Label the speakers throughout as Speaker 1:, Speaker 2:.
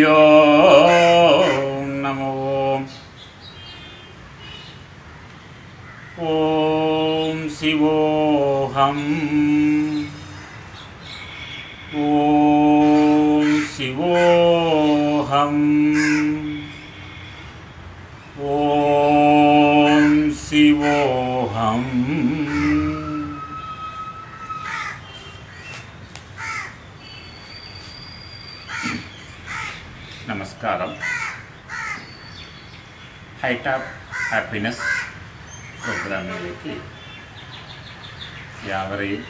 Speaker 1: ശ്രീഗുരുഭ്യോ നമോ ഓം ശിവോഹം Om Shivoham Om Shivoham ഹൈടാപ്പ് happiness പ്രോഗ്രാമിലേക്ക് യാവരെയും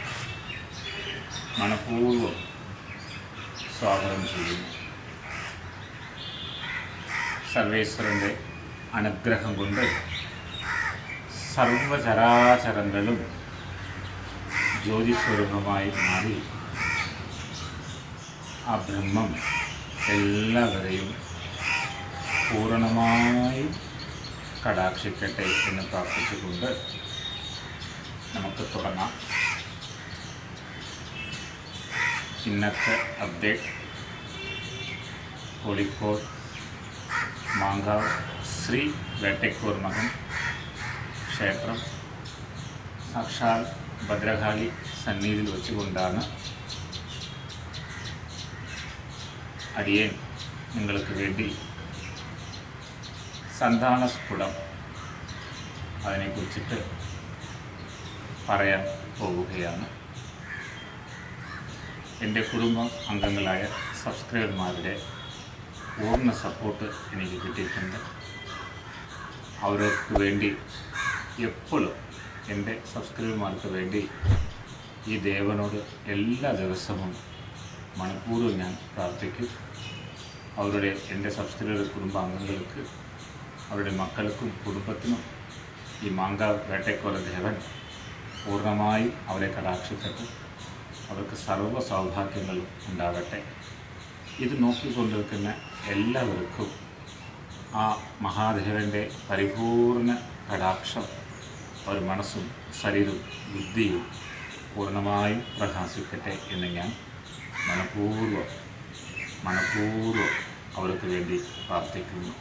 Speaker 1: മനഃപൂർവ്വം സ്വാഗതം ചെയ്യുന്നു സർവേശ്വരൻ്റെ അനുഗ്രഹം കൊണ്ട് സർവചരാചരങ്ങളും ജ്യോതിസ്വരൂപമായി മാറി ആ ബ്രഹ്മം എല്ലാവരെയും പൂർണ്ണമായും കടാക്ഷിക്കട്ടെ എന്ന് പ്രാർത്ഥിച്ചുകൊണ്ട് നമുക്ക് തുടങ്ങാം. ഇന്നത്തെ അപ്ഡേറ്റ് കോഴിക്കോട് മാങ്കാവ് ശ്രീ വേട്ടയ്ക്കൂർ മകൻ ക്ഷേത്രം സാക്ഷാൽ ഭദ്രകാളി സന്നിധിയിൽ വെച്ചുകൊണ്ടാണ് അടിയൻ നിങ്ങൾക്ക് വേണ്ടി സന്താനസ്ഫുടം. അതിനെക്കുറിച്ചിട്ട് പറയാൻ പോവുകയാണ്. എന്റെ കുടുംബ അംഗങ്ങളായ സബ്സ്ക്രൈബർമാരുടെ പൂർണ സപ്പോർട്ട് എനിക്ക് കിട്ടിയിട്ടുണ്ട്. അവർക്ക് വേണ്ടി എപ്പോഴും എന്റെ സബ്സ്ക്രൈബർമാർക്ക് വേണ്ടി ഈ ദേവനോട് എല്ലാ ദിവസവും മണിക്കൂറും ഞാൻ പ്രാർത്ഥിക്കും. അവരുടെ എന്റെ സബ്സ്ക്രൈബർ കുടുംബാംഗങ്ങൾക്ക് അവരുടെ മക്കൾക്കും കുടുംബത്തിനും ഈ മാങ്കാവ് വേട്ടയ്ക്കോല ദേവൻ പൂർണമായി അവരെ കടാക്ഷിക്കട്ടെ അവർക്ക് സർവ സൗഭാഗ്യങ്ങളും ഉണ്ടാകട്ടെ. ഇത് നോക്കിക്കൊണ്ടിരിക്കുന്ന എല്ലാവർക്കും ആ മഹാദേവന്റെ പരിപൂർണ കടാക്ഷം അവർ മനസ്സും ശരീരവും ബുദ്ധിയും പൂർണമായും പ്രകാശിക്കട്ടെ എന്ന് ഞാൻ മനഃപൂർവം മനഃപൂർവം അവർക്ക് വേണ്ടി പ്രാർത്ഥിക്കുന്നു.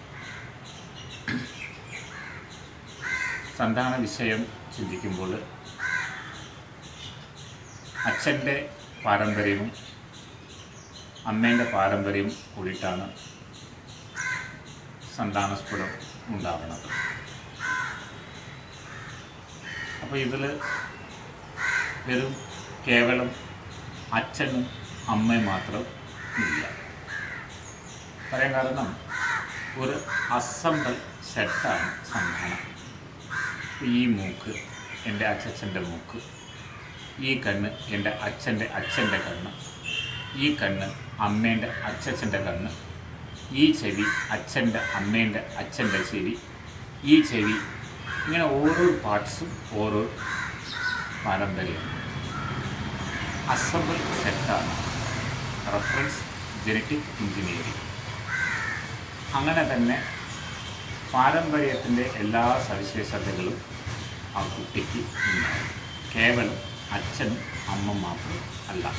Speaker 1: സന്താന വിഷയം ചിന്തിക്കുമ്പോൾ അച്ഛന്റെ പാരമ്പര്യവും അമ്മേന്റെ പാരമ്പര്യവും കൂടിയിട്ടാണ് സന്താനസ്ഫുടം ഉണ്ടാകുന്നത് അപ്പോൾ ഇതിൽ വെറും കേവലം അച്ഛനും അമ്മയും മാത്രം ഇല്ല. പറയാൻ കാരണം ഒരു അസംബൽ സെറ്റാണ് സംഭവം. ഈ മൂക്ക് എന്റെ അച്ഛന്റെ മൂക്ക് ഈ കണ്ണ് എന്റെ അച്ഛന്റെ അച്ഛന്റെ കണ്ണ് ഈ കണ്ണ് അമ്മേന്റെ അച്ഛച്ചന്റെ കണ്ണ് ഈ ചെവി അച്ഛന്റെ അമ്മേന്റെ അച്ഛന്റെ ചെവി ഈ ചെവി ഇങ്ങനെ ഓരോ പാർട്സും ഓരോ പാരമ്പര്യം അസംബിൾ സെറ്റാണ്. റെഫറൻസ് ജനറ്റിക് എഞ്ചിനീയറിംഗ് അങ്ങനെ തന്നെ പാരമ്പര്യത്തിന്റെ എല്ലാ സവിശേഷതകളും ആ കുട്ടിക്ക് ഉണ്ടാകും. കേവലം അച്ഛൻ അമ്മ മാത്രം അല്ല.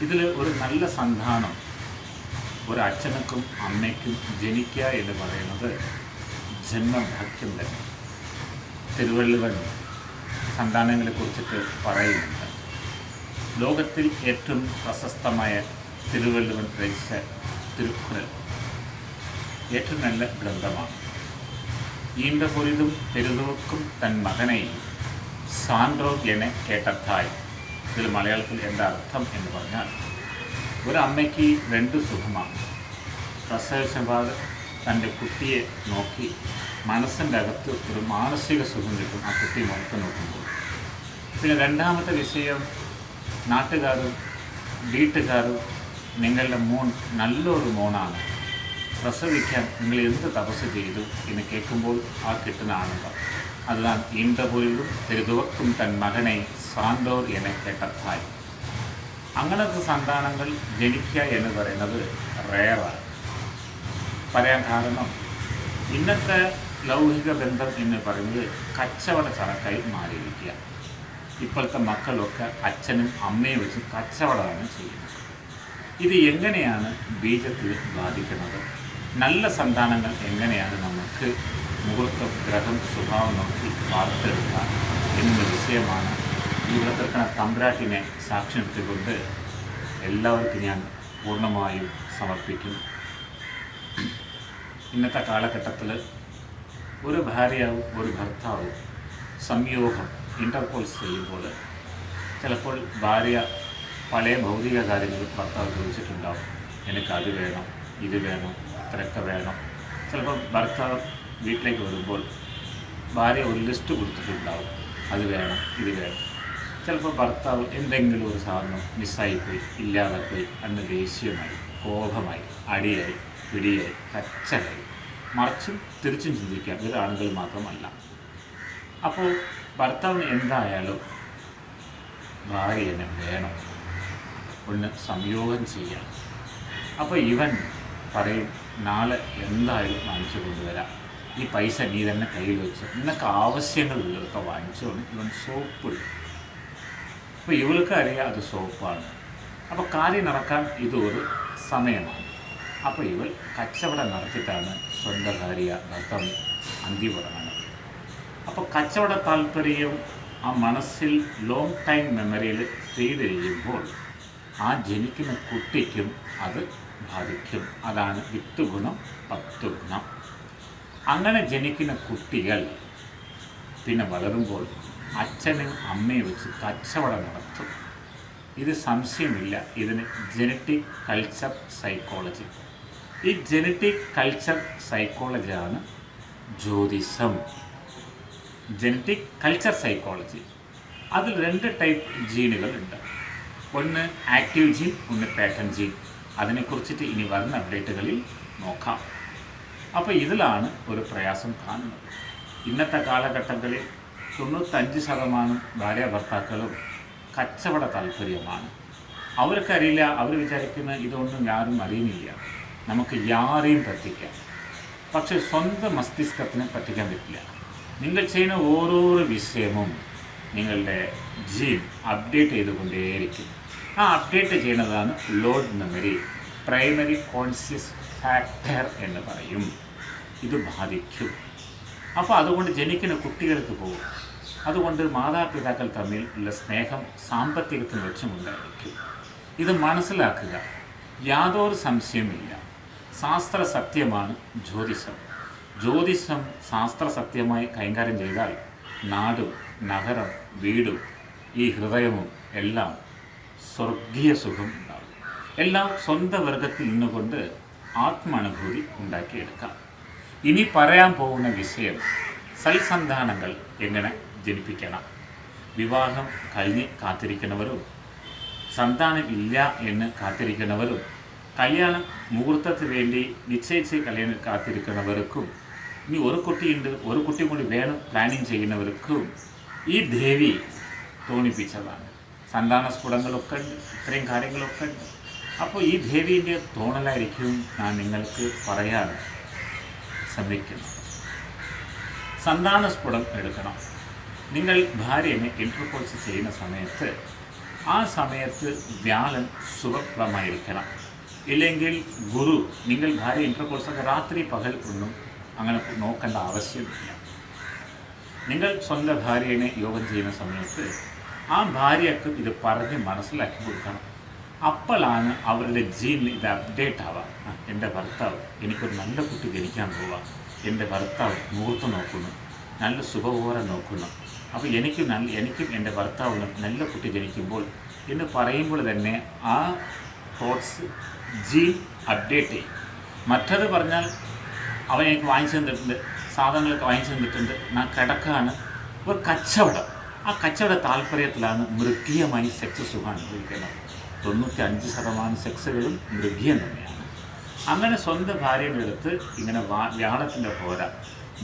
Speaker 1: ഇതിൽ ഒരു നല്ല സന്താനം ഒരു അച്ഛനക്കും അമ്മയ്ക്കും ജനിക്കുക എന്ന് പറയുന്നത് ജന്മഭാഗ്യം തന്നെ. തിരുവള്ളുവൻ സന്താനങ്ങളെ കുറിച്ചിട്ട് പറയുന്നുണ്ട്. ലോകത്തിൽ ഏറ്റവും പ്രശസ്തമായ തിരുവള്ളുവൻ രചിച്ച തിരുക്കുറൽ ഏറ്റവും നല്ല ഗ്രന്ഥമാണ്. ഈണ്ട പെരുതോക്കും തൻ മകനെയും സാൻഡ്രോ എന്നെ കേട്ടത്തായി. ഇതിൽ മലയാളത്തിൽ എന്റെ അർത്ഥം എന്ന് പറഞ്ഞാൽ ഒരു അമ്മയ്ക്ക് രണ്ട് സുഖമാണ്. പ്രസവിച്ചപാട് തന്റെ കുട്ടിയെ നോക്കി മനസ്സിന്റെ അകത്ത് ഒരു മാനസിക സുഖം കിട്ടും ആ കുട്ടി മുഖത്ത് നോക്കുമ്പോൾ. പിന്നെ രണ്ടാമത്തെ വിഷയം നാട്ടുകാരും വീട്ടുകാരും നിങ്ങളുടെ മോൺ നല്ലൊരു മോണാണ് പ്രസവിക്കാൻ നിങ്ങൾ എന്ത് തപസ് ചെയ്തു എന്ന് കേൾക്കുമ്പോൾ ആ കിട്ടുന്ന ആനന്ദം അതാണ് ഈണ്ടപൊരുളും തെരുതുവക്കും തൻ മകനെ സാന്തോർ എന്നെ കേട്ടത്തായി. അങ്ങനത്തെ സന്താനങ്ങൾ ജനിക്കുക എന്ന് പറയുന്നത് റേറാണ് പറയാൻ കാരണം ഇന്നത്തെ ലൗകിക ബന്ധം എന്ന് പറയുന്നത് കച്ചവട ചരക്കായി മാറിയിരിക്കുക. ഇപ്പോഴത്തെ മക്കളൊക്കെ അച്ഛനും അമ്മയും വെച്ച് കച്ചവടമാണ് ചെയ്യുന്നത്. ഇത് എങ്ങനെയാണ് ബീജത്തിൽ ബാധിക്കുന്നത്? നല്ല സന്താനങ്ങൾ എങ്ങനെയാണ് നമുക്ക് മുഹൂർത്ത ഗ്രഹം സ്വഭാവം നോക്കി വാർത്തെടുക്കാം എന്ന വിഷയമാണ് ഈ വ്രതത്തിന തമ്പ്രാട്ടിനെ സാക്ഷ്യം നിർത്തിക്കൊണ്ട് എല്ലാവർക്കും ഞാൻ പൂർണമായും സമർപ്പിക്കുന്നു. ഇന്നത്തെ കാലഘട്ടത്തിൽ ഒരു ഭാര്യയാവും ഒരു ഭർത്താവും സംയോഗം ഇന്റർപോൾസ് ചെയ്യുമ്പോൾ ചിലപ്പോൾ ഭാര്യ പഴയ ഭൗതിക കാര്യങ്ങൾ ഭർത്താവ് ചോദിച്ചിട്ടുണ്ടാവും എനിക്ക് അത് വേണം ഇത് വേണം. ഇത്രയൊക്കെ വേണം. ചിലപ്പോൾ ഭർത്താവ് വീട്ടിലേക്ക് വരുമ്പോൾ ഭാര്യ ഒരു ലിസ്റ്റ് കൊടുത്തിട്ടുണ്ടാവും. അത് വേണം ഇത് വേണം. ചിലപ്പോൾ ഭർത്താവ് എന്തെങ്കിലും ഒരു സാധനം മിസ്സായിപ്പോയി പോയി അന്ന് ദേഷ്യമായി കോപമായി അടിയായി പിടിയായി കച്ചലായി മറിച്ചും തിരിച്ചും ചിന്തിക്കാം ഇത് ആണുങ്ങൾ മാത്രമല്ല. അപ്പോൾ ഭർത്താവിന് എന്തായാലും ഭാര്യ എന്നെ വേണം. ഒന്ന് സംയോഗം ചെയ്യണം അപ്പോൾ ഇവൻ പറയും നാളെ എന്തായാലും വാങ്ങിച്ചു കൊണ്ടുവരാം. ഈ പൈസ നീ തന്നെ കയ്യിൽ വെച്ച് നിനക്ക് ആവശ്യങ്ങളുള്ളതൊക്കെ വാങ്ങിച്ചുകൊണ്ട് ഇവൻ സോപ്പ് അപ്പോൾ ഇവൾക്ക് അറിയാം അത് സോപ്പാണ്. അപ്പോൾ കാര്യം നടക്കാൻ ഇതൊരു സമയമാണ്. അപ്പോൾ ഇവൾ കച്ചവടം നടത്തിയിട്ടാണ് സ്വന്തം ഭാര്യ ഭർത്താവ് അന്തി തുടങ്ങുന്നത് അപ്പോൾ കച്ചവട താല്പര്യം ആ മനസ്സിൽ ലോങ് ടൈം മെമ്മറിയിൽ ഫീഡ് ചെയ്യുമ്പോൾ ആ ജനിക്കുന്ന കുട്ടിക്കും അത് ബാധിക്കും. അതാണ് വിത്ത് ഗുണം പത്ത് ഗുണം അങ്ങനെ ജനിക്കുന്ന കുട്ടികൾ പിന്നെ വളരുമ്പോൾ അച്ഛനും അമ്മയും വെച്ച് കച്ചവടം നടത്തും. ഇത് സംശയമില്ല. ഇതിന് ജനറ്റിക് കൾച്ചർ സൈക്കോളജി ഈ ജനറ്റിക് കൾച്ചർ സൈക്കോളജിയാണ് ജ്യോതിഷം. ജനറ്റിക് കൾച്ചർ സൈക്കോളജി അതിൽ രണ്ട് ടൈപ്പ് ജീനുകളുണ്ട് ഒന്ന് ആക്റ്റീവ് ജീൻ ഒന്ന് പാറ്റേൺ ജീൻ അതിനെക്കുറിച്ചിട്ട് ഇനി വരുന്ന അപ്ഡേറ്റുകളിൽ നോക്കാം. അപ്പോൾ ഇതിലാണ് ഒരു പ്രയാസം കാണുന്നത്. ഇന്നത്തെ കാലഘട്ടങ്ങളിൽ തൊണ്ണൂറ്റഞ്ച് ശതമാനം ഭാര്യ ഭർത്താക്കളും കച്ചവട താല്പര്യമാണ് അവർക്കറിയില്ല അവർ വിചാരിക്കുന്ന ഇതൊന്നും ആരും അറിയുന്നില്ല. നമുക്ക് യാരെയും പറ്റിക്കാം. പക്ഷേ സ്വന്തം മസ്തിഷ്കത്തിനെ പറ്റിക്കാൻ പറ്റില്ല. നിങ്ങൾ ചെയ്യുന്ന ഓരോരോ വിഷയവും നിങ്ങളുടെ ജീൻ അപ്ഡേറ്റ് ചെയ്തുകൊണ്ടേയിരിക്കും. ആ അപ്ഡേറ്റ് ചെയ്യുന്നതാണ് load memory primary conscious factor എന്ന് പറയും. ഇത് ബാധിക്കും. അപ്പോൾ അതുകൊണ്ട് ജനിക്കുന്ന കുട്ടികൾക്ക് പോകും അതുകൊണ്ട് മാതാപിതാക്കൾ തമ്മിൽ ഉള്ള സ്നേഹം സാമ്പത്തികത്തിന് വെച്ചുമുണ്ടായിരിക്കും ഇത് മനസ്സിലാക്കുക. യാതൊരു സംശയമില്ല ശാസ്ത്ര സത്യമാണ് ജ്യോതിഷം. ജ്യോതിഷം ശാസ്ത്ര സത്യമായി കൈകാര്യം ചെയ്താൽ നാടും നഗരം വീടും ഈ ഹൃദയവും എല്ലാം സ്വർഗീയ സുഖം ഉണ്ടാകും. എല്ലാം സ്വന്തം വർഗത്തിൽ നിന്നുകൊണ്ട് ആത്മാനുഭൂതി ഉണ്ടാക്കിയെടുക്കാം. ഇനി പറയാൻ പോകുന്ന വിഷയം സൽസന്താനങ്ങൾ എങ്ങനെ ജനിപ്പിക്കണം? വിവാഹം കഴിഞ്ഞ് കാത്തിരിക്കുന്നവരും സന്താനം ഇല്ല എന്ന് കാത്തിരിക്കുന്നവരും കല്യാണം മുഹൂർത്തത്തിന് വേണ്ടി നിശ്ചയിച്ച് കല്യാണം കാത്തിരിക്കുന്നവർക്കും ഇനി ഒരു കുട്ടിയുണ്ട് ഒരു കുട്ടി കൂടി വേണം പ്ലാനിങ് ചെയ്യുന്നവർക്കും ഈ ദേവി തോന്നിപ്പിച്ചതാണ്. സന്താന സ്ഫുടങ്ങളൊക്കെ ഉണ്ട് ഇത്രയും കാര്യങ്ങളൊക്കെ ഉണ്ട്. അപ്പോൾ ഈ ദേവീന്റെ തോണലായിരിക്കും ഞാൻ നിങ്ങൾക്ക് പറയാൻ ശ്രമിക്കുന്നത്. സന്താന സ്ഫുടം എടുക്കണം. നിങ്ങൾ ഭാര്യനെ ഇൻട്രപ്പോസ് ചെയ്യുന്ന സമയത്ത് ആ സമയത്ത് വ്യാഴൻ സുഖപ്രമായിരിക്കണം. ഇല്ലെങ്കിൽ ഗുരു നിങ്ങൾ ഭാര്യ ഇന്റർകോഴ്സൊക്കെ രാത്രി പകൽ ഒന്നും അങ്ങനെ നോക്കേണ്ട ആവശ്യമില്ല. നിങ്ങൾ സ്വന്തം ഭാര്യനെ യോഗം ചെയ്യുന്ന സമയത്ത് ആ ഭാര്യക്ക് ഇത് പറഞ്ഞ് മനസ്സിലാക്കി കൊടുക്കണം. അപ്പോഴാണ് അവരുടെ ജീനിൽ ഇത് അപ്ഡേറ്റ് ആവാം എന്റെ ഭർത്താവ് എനിക്കൊരു നല്ല കുട്ടി ജനിക്കാൻ പോവാം എന്റെ ഭർത്താവ് മുഹൂർത്തം നോക്കുന്നു. നല്ല ശുഭകോരം നോക്കുന്നു. അപ്പോൾ എനിക്ക് നല്ല എനിക്കും എന്റെ ഭർത്താവിനും നല്ല കുട്ടി ജനിക്കുമ്പോൾ എന്ന് പറയുമ്പോൾ തന്നെ ആ തോട്ട്സ് ജീൻ അപ്ഡേറ്റ് ചെയ്യും. മറ്റത് പറഞ്ഞാൽ അവൻ എനിക്ക് വാങ്ങിച്ചു തന്നിട്ടുണ്ട് സാധനങ്ങളൊക്കെ വാങ്ങിച്ചു തന്നിട്ടുണ്ട്. ഞാൻ കിടക്കാണ് ഒരു കച്ചവടം. ആ കച്ചവട താല്പര്യത്തിലാണ് മൃഗീയമായി സെക്സ് സുഖം അനുഭവിക്കുന്നത് തൊണ്ണൂറ്റി അഞ്ച് ശതമാനം സെക്സുകളും മൃഗീയം തന്നെയാണ്. അങ്ങനെ സ്വന്തം ഭാര്യയുടെ അടുത്ത് ഇങ്ങനെ വ്യാളത്തിന്റെ ഹോര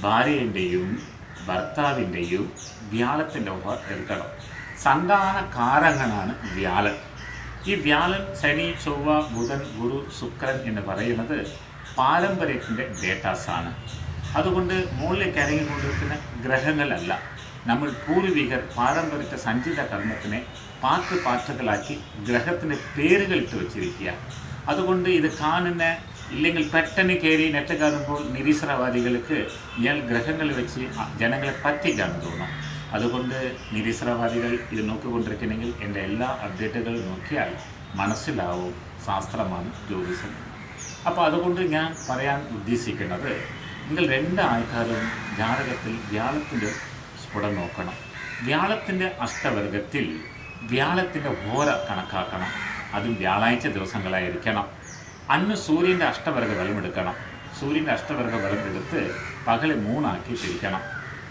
Speaker 1: ഭാര്യന്റെയും ഭർത്താവിന്റെയും വ്യാളത്തിന്റെ ഹോര എടുക്കണം. സന്താന കാരകനാണ് വ്യാളൻ ഈ വ്യാഴൻ ശനി ചൊവ്വ ബുധൻ ഗുരു ശുക്രൻ എന്ന് പറയുന്നത് പാരമ്പര്യത്തിന്റെ ഡേറ്റാസാണ് അതുകൊണ്ട് മുകളിലേക്ക് ഇറങ്ങിക്കൊണ്ടിരിക്കുന്ന ഗ്രഹങ്ങളല്ല. നമ്മൾ പൂർവികർ പാരമ്പര്യത്തെ സഞ്ചിത കർമ്മത്തിനെ പാട്ട് പാട്ടുകളാക്കി ഗ്രഹത്തിന്റെ പേരുകൾ ഇട്ട് വെച്ചിരിക്കുക. അതുകൊണ്ട് ഇത് കാണുന്ന ഇല്ലെങ്കിൽ പെട്ടെന്ന് കയറി നെറ്റ് കാണുമ്പോൾ നിരീശ്വരവാദികൾക്ക് ഇയാൾ ഗ്രഹങ്ങൾ വെച്ച് ജനങ്ങളെ പറ്റിക്കാൻ തോന്നും. അതുകൊണ്ട് നിരീശ്വരവാദികൾ ഇത് നോക്കിക്കൊണ്ടിരിക്കണമെങ്കിൽ എന്റെ എല്ലാ അപ്ഡേറ്റുകൾ നോക്കിയാൽ മനസ്സിലാവും. ശാസ്ത്രമാണ് ജ്യോതിഷം. അപ്പോൾ അതുകൊണ്ട് ഞാൻ പറയാൻ ഉദ്ദേശിക്കുന്നത് നിങ്ങൾ രണ്ട് ആൾക്കാരും ജാതകത്തിൽ വ്യാഴത്തിന്റെ സ്ഫുടം നോക്കണം. വ്യാഴത്തിന്റെ അഷ്ടവർഗത്തിൽ വ്യാഴത്തിന്റെ ഓര കണക്കാക്കണം. അതും വ്യാഴാഴ്ച ദിവസങ്ങളായിരിക്കണം. അന്ന് സൂര്യന്റെ അഷ്ടവർഗ ബലം എടുക്കണം. സൂര്യന്റെ അഷ്ടവർഗ ബലം എടുത്ത് മൂന്നാക്കി തിരിക്കണം.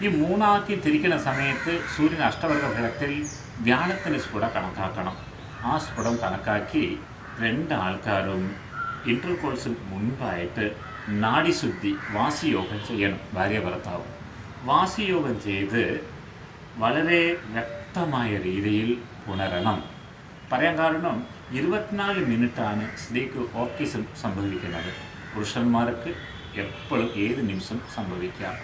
Speaker 1: ഈ മൂന്നാക്കി തിരിക്കുന്ന സമയത്ത് സൂര്യൻ അഷ്ടവർഗ ഫലത്തിൽ വ്യാഴത്തിന്റെ സ്ഫുട കണക്കാക്കണം. ആ സ്ഫുടം കണക്കാക്കി രണ്ട് ആൾക്കാരും ഇന്റർകോഴ്സിന് മുൻപായിട്ട് നാഡിശുദ്ധി വാസിയോഗം ചെയ്യണം. ഭാര്യ ഭർത്താവ്. വാസിയോഗം ചെയ്ത് വളരെ വ്യക്തമായ രീതിയിൽ ഉണരണം. പറയാൻ കാരണം ഇരുപത്തിനാല് മിനിറ്റാണ് സ്ത്രീക്ക് ഓർക്കിസം സംഭവിക്കുന്നത്. പുരുഷന്മാർക്ക് എപ്പോഴും ഏത് നിമിഷം സംഭവിക്കാം?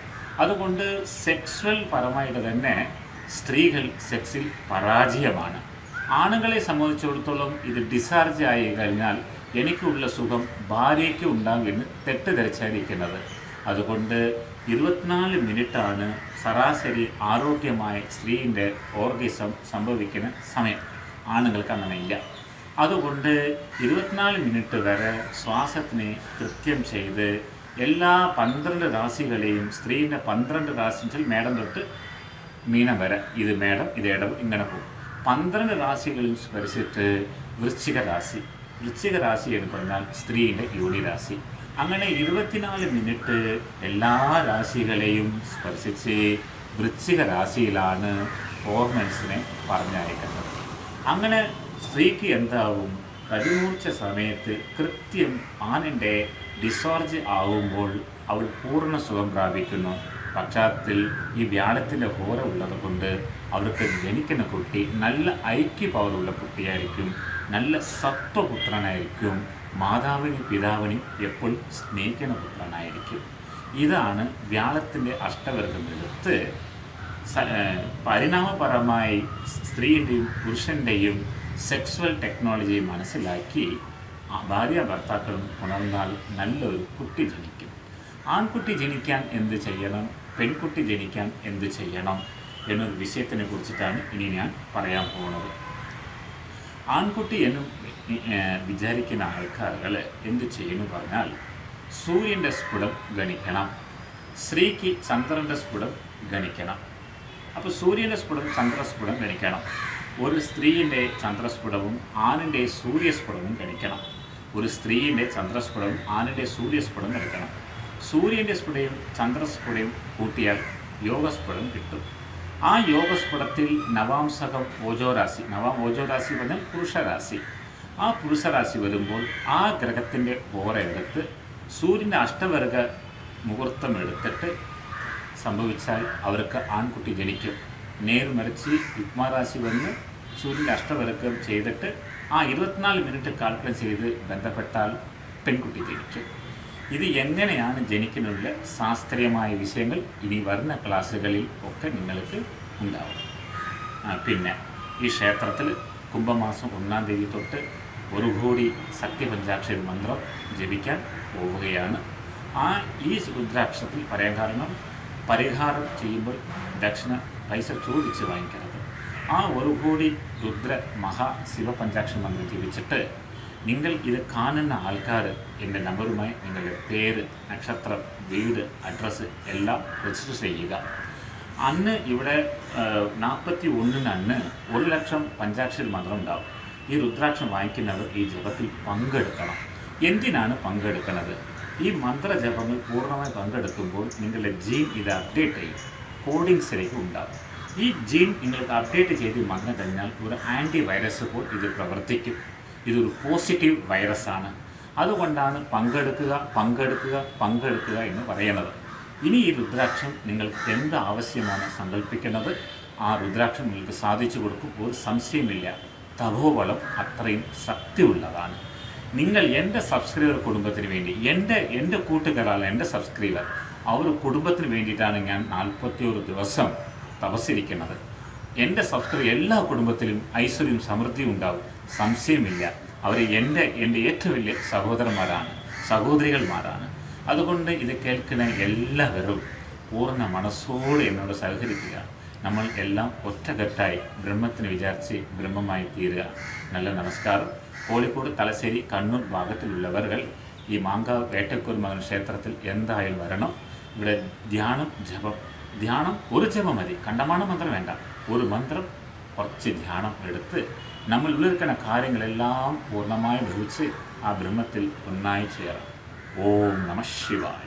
Speaker 1: അതുകൊണ്ട് സെക്സ്വൽ പരമായിട്ട് തന്നെ സ്ത്രീകൾ സെക്സിൽ പരാജയമാണ്. ആണുങ്ങളെ സംബന്ധിച്ചിടത്തോളം ഇത് ഡിസ്ചാർജ് ആയി കഴിഞ്ഞാൽ എനിക്കുള്ള സുഖം ഭാര്യയ്ക്ക് ഉണ്ടാകുമെന്ന് തെറ്റിദ്ധരിച്ചായിരിക്കുന്നത്. അതുകൊണ്ട് ഇരുപത്തിനാല് മിനിറ്റാണ് ശരാശരി ആരോഗ്യമായ സ്ത്രീന്റെ ഓർഗിസം സംഭവിക്കുന്ന സമയം. ആണുങ്ങൾക്ക് അങ്ങനെയില്ല അതുകൊണ്ട് ഇരുപത്തിനാല് മിനിറ്റ് വരെ ശ്വാസത്തിനെ കൃത്യം ചെയ്ത് എല്ലാ പന്ത്രണ്ട് രാശികളെയും സ്ത്രീന്റെ പന്ത്രണ്ട് രാശി മേടം തൊട്ട് മീനം വരെ. ഇത് മേടം ഇത് ഇടവ് ഇങ്ങനെ പോകും. പന്ത്രണ്ട് രാശികളിൽ സ്പർശിച്ചിട്ട് വൃശ്ചിക രാശി. വൃശ്ചിക രാശി എന്ന് പറഞ്ഞാൽ സ്ത്രീയുടെ യോനി രാശി അങ്ങനെ ഇരുപത്തിനാല് മിനിറ്റ് എല്ലാ രാശികളെയും സ്പർശിച്ച് വൃശ്ചിക രാശിയിലാണ് ഹോർമോൺസിനെ പറഞ്ഞയക്കുന്നത്. അങ്ങനെ സ്ത്രീക്ക് എന്താവും? കരിമൂർച്ച സമയത്ത് കൃത്യം ആണിന്റെ ഡിസ്ചാർജ് ആവുമ്പോൾ അവൾ പൂർണ സുഖം പ്രാപിക്കുന്നു. പക്ഷാത്തിൽ ഈ വ്യാഴത്തിന്റെ ഹോര ഉള്ളത് കൊണ്ട് അവർക്ക് ജനിക്കുന്ന കുട്ടി നല്ല ഐക്യ പവറുള്ള കുട്ടിയായിരിക്കും. നല്ല സത്വപുത്രനായിരിക്കും. മാതാവിനും പിതാവിനും എപ്പോഴും സ്നേഹിക്കുന്ന പുത്രനായിരിക്കും ഇതാണ് വ്യാഴത്തിന്റെ അഷ്ടവർഗമെടുത്ത് പരിണാമപരമായി സ്ത്രീയുടെയും പുരുഷന്റെയും സെക്സ്വൽ ടെക്നോളജി മനസ്സിലാക്കി ഭാര്യ ഭർത്താക്കളും ഉണർന്നാൽ നല്ലൊരു കുട്ടി ജനിക്കും. ആൺകുട്ടി ജനിക്കാൻ എന്ത് ചെയ്യണം? പെൺകുട്ടി ജനിക്കാൻ എന്ത് ചെയ്യണം? എന്നൊരു വിഷയത്തിനെ കുറിച്ചിട്ടാണ് ഇനി ഞാൻ പറയാൻ പോകുന്നത്. ആൺകുട്ടി എന്ന് വിചാരിക്കുന്ന ആൾക്കാരുകൾ എന്ത് ചെയ്യുമെന്ന് പറഞ്ഞാൽ സൂര്യന്റെ സ്ഫുടം ഗണിക്കണം. സ്ത്രീക്ക് ചന്ദ്രന്റെ സ്ഫുടം ഗണിക്കണം. അപ്പോൾ സൂര്യന്റെ സ്ഫുടം ചന്ദ്രസ്ഫുടം ഗണിക്കണം. ഒരു സ്ത്രീയുടെ ചന്ദ്രസ്ഫുടവും ആണിന്റെ സൂര്യസ്ഫുടവും ഗണിക്കണം. ഒരു സ്ത്രീയുടെ ചന്ദ്രസ്ഫുടവും ആണിന്റെ സൂര്യസ്ഫുടം ഗണിക്കണം. സൂര്യന്റെ സ്ഫുടയും ചന്ദ്രസ്ഫുടയും കൂട്ടിയാൽ യോഗസ്ഫുടം കിട്ടും. ആ യോഗസ്ഫുടത്തിൽ നവാംസകം ഓജോരാശി നവാം ഓജോരാശി പറഞ്ഞാൽ പുരുഷരാശി. ആ പുരുഷരാശി വരുമ്പോൾ ആ ഗ്രഹത്തിന്റെ ഓറ എടുത്ത് സൂര്യന്റെ അഷ്ടവർഗ മുഹൂർത്തം എടുത്തിട്ട് സംഭവിച്ചാൽ അവർക്ക് ആൺകുട്ടി ജനിക്കും. നേർമറിച്ച് യുഗ്മാരാശി വന്ന് സൂര്യന്റെ അഷ്ടവർഗം ചെയ്തിട്ട് ആ ഇരുപത്തിനാല് മിനിറ്റ് കാൽക്കുലേറ്റ് ചെയ്ത് ബന്ധപ്പെട്ടാൽ പെൺകുട്ടി ജനിക്കും. ഇത് എങ്ങനെയാണ് ജനിക്കുന്നതിലെ ശാസ്ത്രീയമായ വിഷയങ്ങൾ ഇനി വരുന്ന ക്ലാസ്സുകളിൽ ഒക്കെ നിങ്ങൾക്ക് ഉണ്ടാവും. പിന്നെ ഈ ക്ഷേത്രത്തിൽ കുംഭമാസം ഒന്നാം തീയതി തൊട്ട് ഒരു കോടി സത്യപഞ്ചാക്ഷരി മന്ത്രം ജപിക്കാൻ പോവുകയാണ്. ആ ഈ രുദ്രാക്ഷത്തിൽ പറയാൻ കാരണം പരിഹാരം ചെയ്യുമ്പോൾ ദക്ഷിണ പൈസ ചോദിച്ച് വാങ്ങിക്കരുത്. ആ ഒരു കോടി രുദ്ര മഹാ ശിവപഞ്ചാക്ഷരി മന്ത്രം ജപിച്ചിട്ട് നിങ്ങൾ ഇത് കാണുന്ന ആൾക്കാർ എന്റെ നമ്പറുമായി നിങ്ങളുടെ പേര് നക്ഷത്രം വീട് അഡ്രസ്സ് എല്ലാം രജിസ്റ്റർ ചെയ്യുക. അന്ന് ഇവിടെ നാൽപ്പത്തി ഒന്നിന് അന്ന് ഒരു ലക്ഷം പഞ്ചാക്ഷരി മന്ത്രം ഉണ്ടാവും. ഈ രുദ്രാക്ഷം വാങ്ങിക്കുന്നവർ ഈ ജപത്തിൽ പങ്കെടുക്കണം. എന്തിനാണ് പങ്കെടുക്കുന്നത് ഈ മന്ത്രജപങ്ങൾ പൂർണമായി പങ്കെടുക്കുമ്പോൾ നിങ്ങളുടെ ജീൻ ഇത് അപ്ഡേറ്റ് ചെയ്യും. കോഡിങ്സിലേക്ക് ഉണ്ടാകും. ഈ ജീൻ നിങ്ങൾക്ക് അപ്ഡേറ്റ് ചെയ്ത് വന്നു കഴിഞ്ഞാൽ ഒരു ആന്റി വൈറസ് പോൽ ഇത് പ്രവർത്തിക്കും. ഇതൊരു പോസിറ്റീവ് വൈറസാണ് അതുകൊണ്ടാണ് പങ്കെടുക്കുക പങ്കെടുക്കുക പങ്കെടുക്കുക എന്ന് പറയുന്നത്. ഇനി ഈ രുദ്രാക്ഷം നിങ്ങൾക്ക് എന്ത് ആവശ്യമാണ് സങ്കല്പിക്കുന്നത് ആ രുദ്രാക്ഷം നിങ്ങൾക്ക് സാധിച്ചു കൊടുക്കും. ഒരു സംശയമില്ല. തപോബലം അത്രയും ശക്തിയുള്ളതാണ്. നിങ്ങൾ എന്റെ സബ്സ്ക്രൈബർ കുടുംബത്തിന് വേണ്ടി എന്റെ എന്റെ കൂട്ടുകാരാണ് എന്റെ സബ്സ്ക്രൈബർ അവർ കുടുംബത്തിന് വേണ്ടിയിട്ടാണ് ഞാൻ നാൽപ്പത്തിയൊരു ദിവസം തപസ്സിരിക്കുന്നത്. എന്റെ സബ്സ്ക്രൈബർ എല്ലാ കുടുംബത്തിലും ഐശ്വര്യവും സമൃദ്ധിയും ഉണ്ടാവും. സംശയമില്ല. അവർ എന്റെ എന്റെ ഏറ്റവും വലിയ സഹോദരന്മാരാണ് സഹോദരികൾമാരാണ്. അതുകൊണ്ട് ഇത് കേൾക്കുന്ന എല്ലാവരും പൂർണ മനസ്സോടെ എന്നോട് സഹകരിക്കുക. നമ്മൾ എല്ലാം ഒറ്റക്കെട്ടായി ബ്രഹ്മത്തിന് വിചാരിച്ച് ബ്രഹ്മമായി തീരുക. നല്ല നമസ്കാരം. കോഴിക്കോട് തലശ്ശേരി കണ്ണൂർ ഭാഗത്തിലുള്ളവർ ഈ മാങ്കാവ് വേട്ടക്കൂർ മകൻ ക്ഷേത്രത്തിൽ എന്തായാലും വരണം. ഇവിടെ ധ്യാനം ജപം ധ്യാനം ഒരു ജപം മതി. കണ്ടമാണ മന്ത്രം വേണ്ട. ഒരു മന്ത്രം കുറച്ച് ധ്യാനം എടുത്ത് നമ്മൾ ഉള്ളിരിക്കുന്ന കാര്യങ്ങളെല്ലാം പൂർണമായി ഭവിച്ച് ആ ബ്രഹ്മത്തിൽ ഒന്നായി ചേരാം. ഓം നമ ശിവായ.